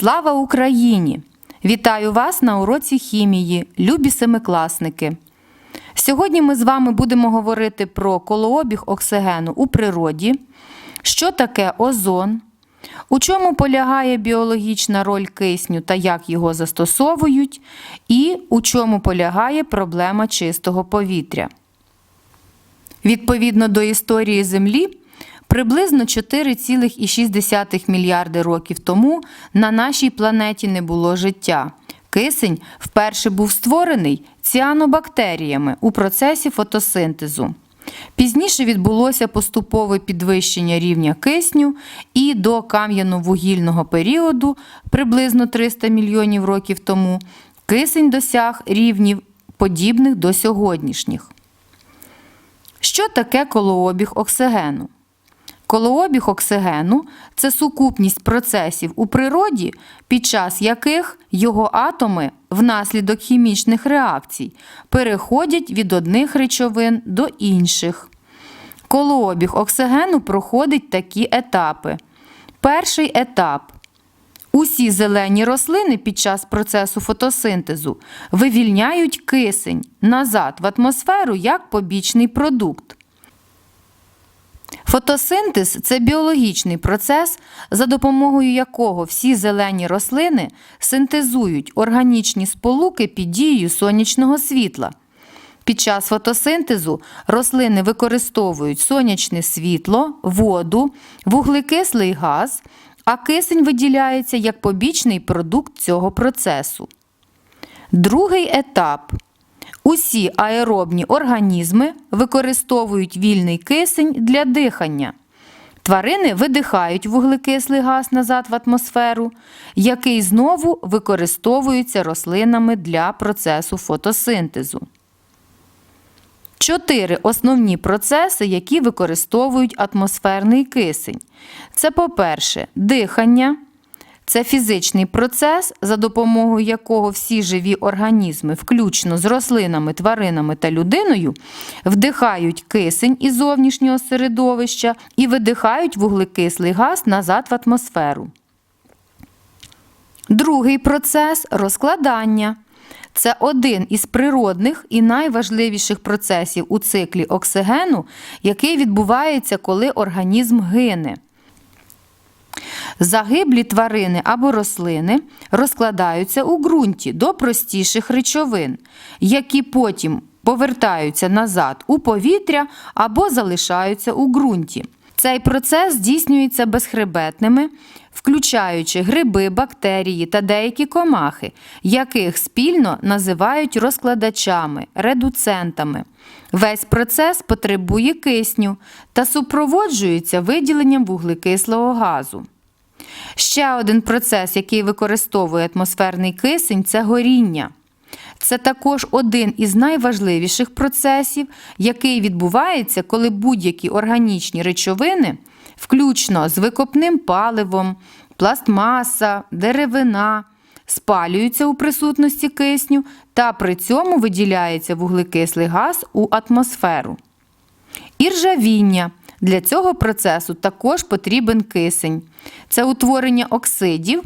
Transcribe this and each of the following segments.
Слава Україні! Вітаю вас на уроці хімії, любі семикласники. Сьогодні ми з вами будемо говорити про колообіг оксигену у природі, що таке озон, у чому полягає біологічна роль кисню та як його застосовують, і у чому полягає проблема чистого повітря. Відповідно до історії Землі, приблизно 4,6 мільярди років тому на нашій планеті не було життя. Кисень вперше був створений ціанобактеріями у процесі фотосинтезу. Пізніше відбулося поступове підвищення рівня кисню, і до кам'яно-вугільного періоду, приблизно 300 мільйонів років тому, кисень досяг рівнів подібних до сьогоднішніх. Що таке колообіг оксигену? Колообіг оксигену це сукупність процесів у природі, під час яких його атоми внаслідок хімічних реакцій переходять від одних речовин до інших. Колообіг оксигену проходить такі етапи. Перший етап. Усі зелені рослини під час процесу фотосинтезу вивільняють кисень назад в атмосферу як побічний продукт. Фотосинтез це біологічний процес, за допомогою якого всі зелені рослини синтезують органічні сполуки під дією сонячного світла. Під час фотосинтезу рослини використовують сонячне світло, воду, вуглекислий газ, а кисень виділяється як побічний продукт цього процесу. Другий етап. Усі аеробні організми використовують вільний кисень для дихання. Тварини видихають вуглекислий газ назад в атмосферу, який знову використовується рослинами для процесу фотосинтезу. Чотири основні процеси, які використовують атмосферний кисень. Це, по-перше, дихання. Це фізичний процес, за допомогою якого всі живі організми, включно з рослинами, тваринами та людиною, вдихають кисень із зовнішнього середовища і видихають вуглекислий газ назад в атмосферу. Другий процес розкладання. Це один із природних і найважливіших процесів у циклі оксигену, який відбувається, коли організм гине. Загиблі тварини або рослини розкладаються у ґрунті до простіших речовин, які потім повертаються назад у повітря або залишаються у ґрунті. Цей процес здійснюється безхребетними, включаючи гриби, бактерії та деякі комахи, яких спільно називають розкладачами, редуцентами. Весь процес потребує кисню та супроводжується виділенням вуглекислого газу. Ще один процес, який використовує атмосферний кисень, це горіння. Це також один із найважливіших процесів, який відбувається, коли будь-які органічні речовини, включно з викопним паливом, пластмаса, деревина, спалюються у присутності кисню та при цьому виділяється вуглекислий газ у атмосферу. Іржавіння. Для цього процесу також потрібен кисень. Це утворення оксидів,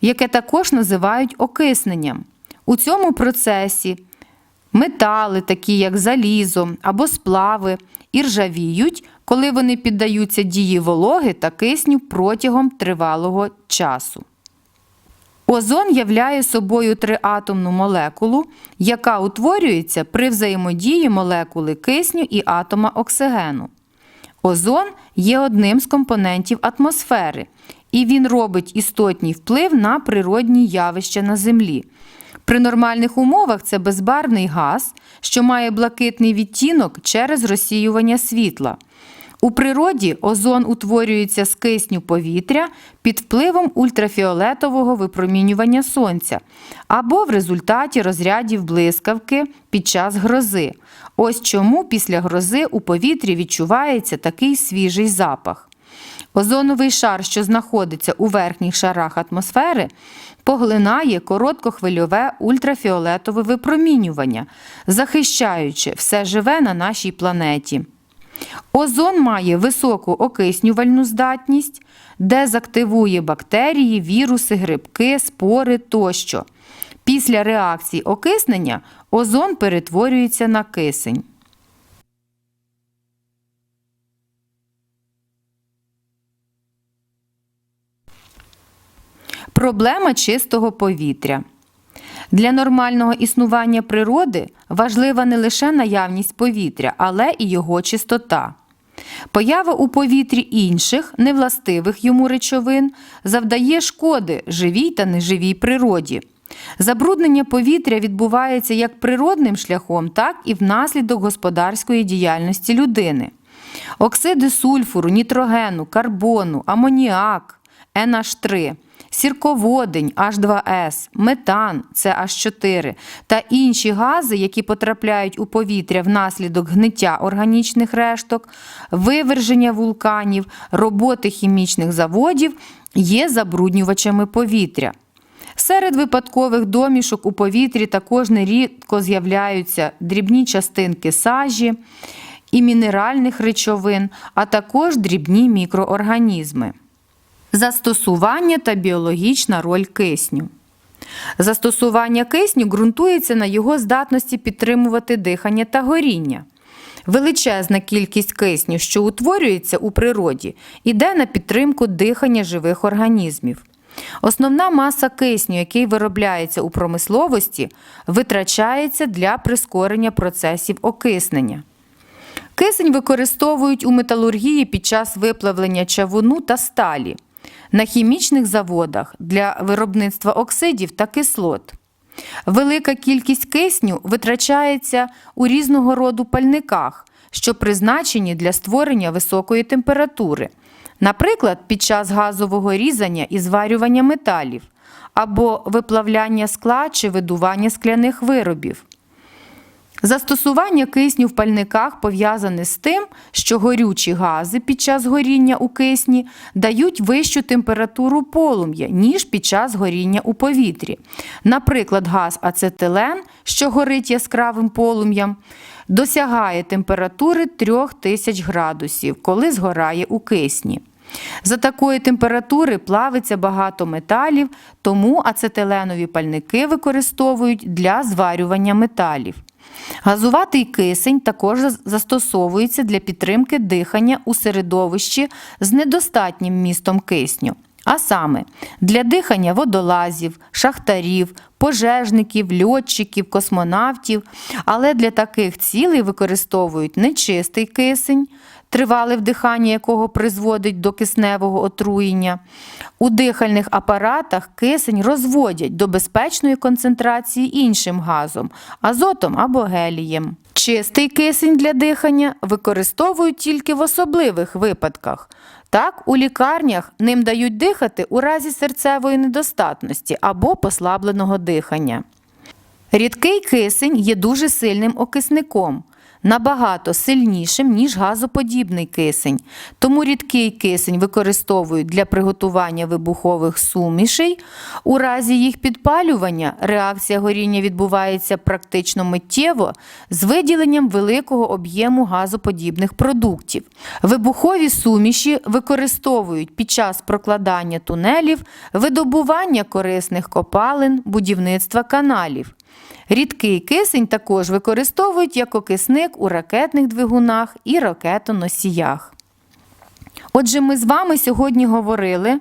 яке також називають окисненням. У цьому процесі метали, такі як залізо або сплави, іржавіють, коли вони піддаються дії вологи та кисню протягом тривалого часу. Озон являє собою триатомну молекулу, яка утворюється при взаємодії молекули кисню і атома оксигену. Озон є одним з компонентів атмосфери, і він робить істотний вплив на природні явища на Землі. При нормальних умовах це безбарвний газ, що має блакитний відтінок через розсіювання світла. У природі озон утворюється з кисню повітря під впливом ультрафіолетового випромінювання сонця або в результаті розрядів блискавки під час грози. Ось чому після грози у повітрі відчувається такий свіжий запах. Озоновий шар, що знаходиться у верхніх шарах атмосфери, поглинає короткохвильове ультрафіолетове випромінювання, захищаючи все живе на нашій планеті. Озон має високу окиснювальну здатність, дезактивує бактерії, віруси, грибки, спори тощо. Після реакції окиснення озон перетворюється на кисень. Проблема чистого повітря. Для нормального існування природи важлива не лише наявність повітря, але і його чистота. Поява у повітрі інших, невластивих йому речовин, завдає шкоди живій та неживій природі. Забруднення повітря відбувається як природним шляхом, так і внаслідок господарської діяльності людини. Оксиди сульфуру, нітрогену, карбону, амоніак, NH3, сірководень H2S, метан CH4 та інші гази, які потрапляють у повітря внаслідок гниття органічних решток, виверження вулканів, роботи хімічних заводів, є забруднювачами повітря. Серед випадкових домішок у повітрі також нерідко з'являються дрібні частинки сажі і мінеральних речовин, а також дрібні мікроорганізми. Застосування та біологічна роль кисню. Застосування кисню ґрунтується на його здатності підтримувати дихання та горіння. Величезна кількість кисню, що утворюється у природі, йде на підтримку дихання живих організмів. Основна маса кисню, який виробляється у промисловості, витрачається для прискорення процесів окиснення. Кисень використовують у металургії під час виплавлення чавуну та сталі, на хімічних заводах для виробництва оксидів та кислот. Велика кількість кисню витрачається у різного роду пальниках, що призначені для створення високої температури, наприклад, під час газового різання і зварювання металів, або виплавляння скла чи видування скляних виробів. Застосування кисню в пальниках пов'язане з тим, що горючі гази під час горіння у кисні дають вищу температуру полум'я, ніж під час горіння у повітрі. Наприклад, газ ацетилен, що горить яскравим полум'ям, досягає температури 3000 градусів, коли згорає у кисні. За такої температури плавиться багато металів, тому ацетиленові пальники використовують для зварювання металів. Газуватий кисень також застосовується для підтримки дихання у середовищі з недостатнім містом кисню. А саме для дихання водолазів, шахтарів, пожежників, льотчиків, космонавтів, але для таких цілей використовують нечистий кисень, тривале вдихання якого призводить до кисневого отруєння. У дихальних апаратах кисень розводять до безпечної концентрації іншим газом азотом або гелієм. Чистий кисень для дихання використовують тільки в особливих випадках. Так, у лікарнях ним дають дихати у разі серцевої недостатності або послабленого дихання. Рідкий кисень є дуже сильним окисником, набагато сильнішим, ніж газоподібний кисень. Тому рідкий кисень використовують для приготування вибухових сумішей. У разі їх підпалювання реакція горіння відбувається практично миттєво з виділенням великого об'єму газоподібних продуктів. Вибухові суміші використовують під час прокладання тунелів, видобування корисних копалин, будівництва каналів. Рідкий кисень також використовують як окисник у ракетних двигунах і ракетоносіях. Отже, ми з вами сьогодні говорили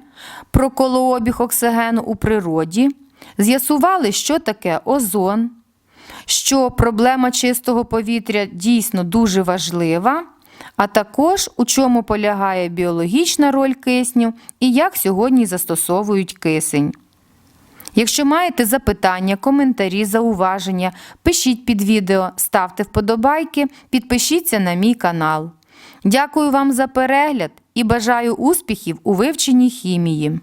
про колообіг оксигену у природі, з'ясували, що таке озон, що проблема чистого повітря дійсно дуже важлива, а також у чому полягає біологічна роль кисню і як сьогодні застосовують кисень. Якщо маєте запитання, коментарі, зауваження, пишіть під відео, ставте вподобайки, підпишіться на мій канал. Дякую вам за перегляд і бажаю успіхів у вивченні хімії.